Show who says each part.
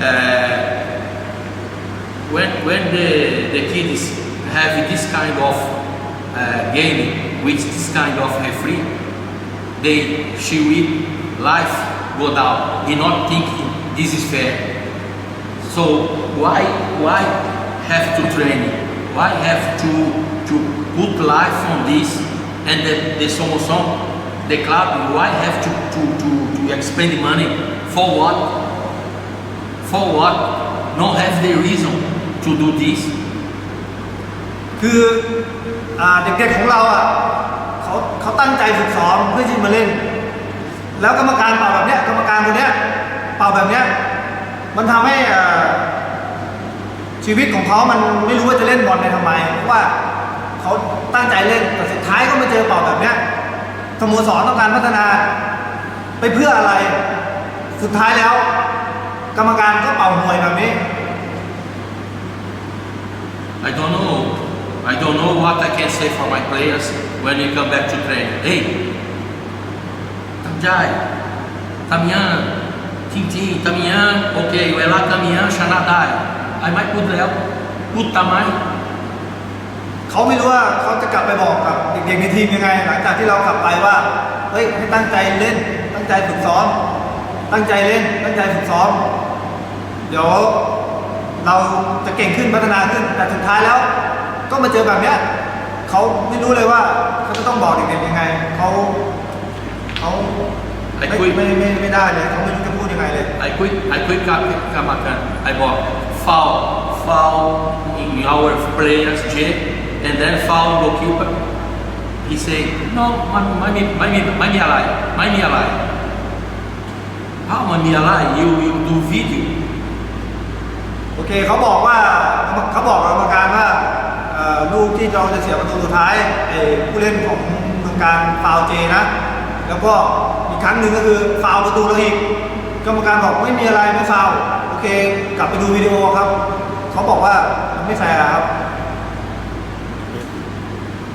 Speaker 1: uh, when when the the kids have this kind of uh, game with this kind of referee, they she will life go down. He not thinking this is fair. So why why have to train? Why have to to put life on this and the the solution, the club? Why have to to to, to expend money for what? For what? No have the reason to do this.
Speaker 2: คืออเด็กๆของเราอะเขาเขาตั้งใจฝึกซ้อมเพื่อที่จะมาเล่น แล้วกรรมการเป่าแบบเนี้ยกรรมการคนเนี้ยเป่าแบบเนี้ยมันทำให้ชีวิตของเขามันไม่รู้ว่าจะเล่นบอลในทำไมเพราะว่าเขาตั้งใจเล่นแต่สุดท้ายก็มาเจอเป่าแบบเนี้ยสโมสรต้องการพัฒนาไปเพื่ออะไร สุดท้ายแล้ว กรรมการก็เป่าหวยแบบนี้
Speaker 1: I don't know. I don't know what I can say for my players when they come back to train. Hey, ตั้งใจทำงานจริงๆทำงานโอเคเวลาทำงานชนะได้ไอ้ไม่พูดแล้ว พูดทำไม
Speaker 2: เขาไม่รู้ว่าเขาจะกลับไปบอกกับเด็กๆในทีมยังไง หลังจากที่เรากลับไปว่า เฮ้ยให้ตั้งใจเล่น ตั้งใจฝึกซ้อม ตั้งใจเล่น ตั้งใจฝึกซ้อม เดี๋ยวเราจะเก่งขึ้นพัฒนาขึ้น แต่สุดท้ายแล้ว ก็มาเจอแบบเนี้ยเขาไม่รู้เลยว่าเขาจะต้องบอกเด็กๆยังไงเขาเขา
Speaker 1: ไอ้
Speaker 2: ไม่
Speaker 1: คุย
Speaker 2: ไม่ไม่ไม่ได้เลยเขาไม่รู้จะพูดยังไงเลย
Speaker 1: I quit I quit กับกรรมการ I บอก foul foul in our players J and then foul goalkeeper he say no มันไม่มีไม่มีไม่มีอะไรไม่มีอะไร how มันมีอะไร you you do video
Speaker 2: โอ เคเขาบอกว่าเขาบอกกรรมการว่าลูกที่เราจะเสียประตูสุดท้ายไอ้ผู้เล่นของเมืองการฟาวเจนะ แล้วก็อีกครั้งหนึ่งก็คือฟาวประตูเราอีกกรรมการบอกไม่มีอะไรไม่ฟาวโอเค กลับไปดูวิดีโอครับ เขาบอกว่าไม่แฟร์ครับ